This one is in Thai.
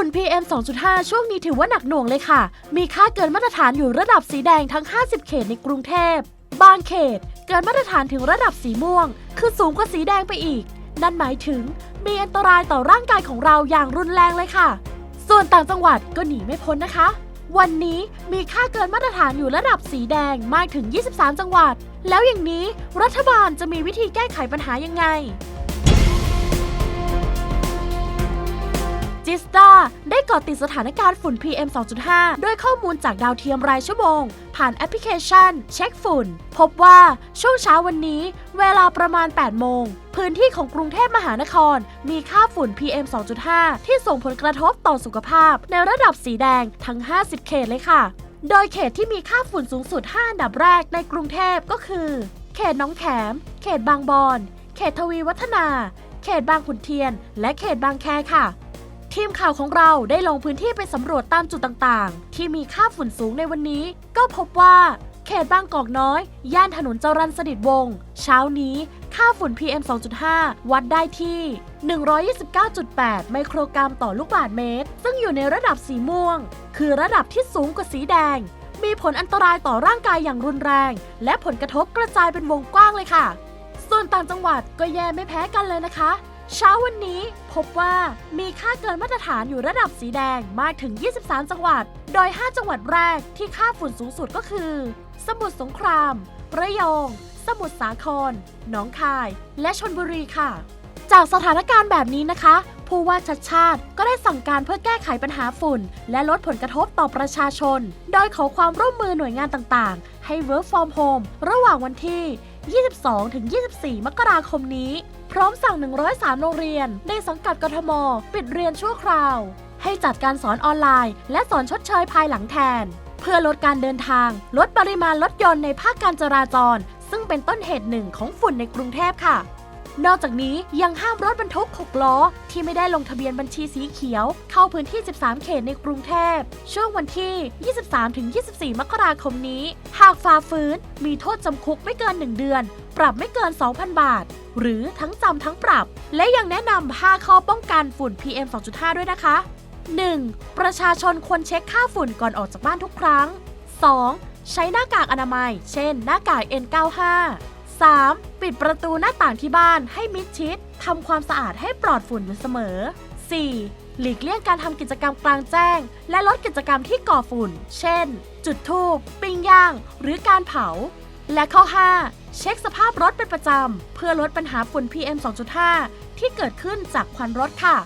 ฝุ่น PM 2.5 ช่วงนี้ถือว่าหนักหน่วงเลยค่ะ มีค่าเกินมาตรฐานอยู่ระดับสีแดงทั้ง 50 เขตในกรุงเทพ บางเขต เกินมาตรฐานถึงระดับสีม่วง คือสูงกว่าสีแดงไปอีก นั่นหมายถึง มีอันตรายต่อร่างกายของเราอย่างรุนแรงเลยค่ะ ส่วนต่างจังหวัดก็หนีไม่พ้นนะคะ วันนี้มีค่าเกินมาตรฐานอยู่ระดับสีแดงมากถึง 23 จังหวัด แล้วอย่างนี้รัฐบาลจะมีวิธีแก้ไขปัญหายังไง จิสตาได้เกาะติดสถานการณ์ฝุ่น PM 2.5 ด้วยข้อมูลจากดาวเทียมรายชั่วโมง ผ่านแอปพลิเคชัน เช็คฝุ่น พบว่าช่วงเช้าวันนี้ เวลาประมาณ 8 โมง พื้นที่ของกรุงเทพมหานคร มีค่าฝุ่น PM 2.5 ที่ส่งผลกระทบต่อสุขภาพ ในระดับสีแดงทั้ง 50 เขตเลยค่ะ โดยเขตที่มีค่าฝุ่นสูงสุด 5 อันดับแรกในกรุงเทพก็คือ เขตน้องแขม เขตบางบอน เขตทวีวัฒนา เขตบางขุนเทียน และเขตบางแคค่ะ ทีมข่าวของเราได้ลงพื้นที่ไปสำรวจตามจุดต่างๆ ที่มีค่าฝุ่นสูงในวันนี้ ก็พบว่า เขตบางกอกน้อย ย่านถนนจรัญสนิทวงศ์เช้านี้ ค่าฝุ่น PM 2.5 วัดได้ที่ 129.8 ไมโครกรัมต่อลูกบาศก์เมตร ซึ่งอยู่ในระดับสีม่วง คือระดับที่สูงกว่าสีแดง มีผลอันตรายต่อร่างกายอย่างรุนแรง และผลกระทบกระจายเป็นวงกว้างเลยค่ะ ส่วนต่างจังหวัดก็แย่ไม่แพ้กันเลยนะคะ เช้าวันนี้พบว่ามีค่าเกินมาตรฐานอยู่ระดับสีแดงมากถึง 23 จังหวัด โดย 5 จังหวัดแรกที่ค่าฝุ่นสูงสุดก็คือ สมุทรสงคราม ระยอง สมุทรสาคร หนองคาย และชนบุรีค่ะ จากสถานการณ์แบบนี้นะคะ ผู้ว่าชัดชาติก็ได้สั่งการเพื่อแก้ไขปัญหาฝุ่น และลดผลกระทบต่อประชาชน โดยขอความร่วมมือหน่วยงานต่างๆ ให้ work from home ระหว่างวันที่ 22-24 มกราคมนี้ พร้อมสั่ง 103 โรงเรียน ในสังกัดกทม ปิดเรียนชั่วคราว ให้จัดการสอนออนไลน์ และสอนชดเชยภายหลังแทน เพื่อลดการเดินทาง ลดปริมาณรถยนต์ในภาคการจราจร ซึ่งเป็นต้นเหตุหนึ่งของฝุ่นในกรุงเทพค่ะ นอกจากนี้ยังห้ามรถบรรทุก 6 ล้อ ที่ไม่ได้ลงทะเบียนบัญชีสีเขียว เข้าพื้นที่ 13 เขตในกรุงเทพ ช่วงวันที่ 23-24 มกราคมนี้ หากฝ่าฝืน มีโทษจำคุกไม่เกิน 1 เดือน ปรับไม่เกิน 2,000 บาท หรือทั้งจำทั้งปรับ และยังแนะนำ5ข้อป้องกันฝุ่น PM 2.5 ด้วยนะคะ 1. ประชาชนควรเช็คค่าฝุ่นก่อนออกจากบ้านทุกครั้ง 2. ใช้หน้ากากอนามัย เช่น หน้ากาก N95 3. ปิดประตูหน้าต่างที่บ้านให้มิดชิดทำความสะอาดให้ปลอดฝุ่นอยู่เสมอ 4. หลีกเลี่ยงการทำกิจกรรมกลางแจ้ง และลดกิจกรรมที่ก่อฝุ่น เช่น จุดธูปปิ้งย่าง หรือการเผา และข้อ 5 เช็คสภาพรถเป็นประจำ เพื่อลดปัญหาฝุ่น PM 2.5 ที่เกิดขึ้นจากควันรถค่ะ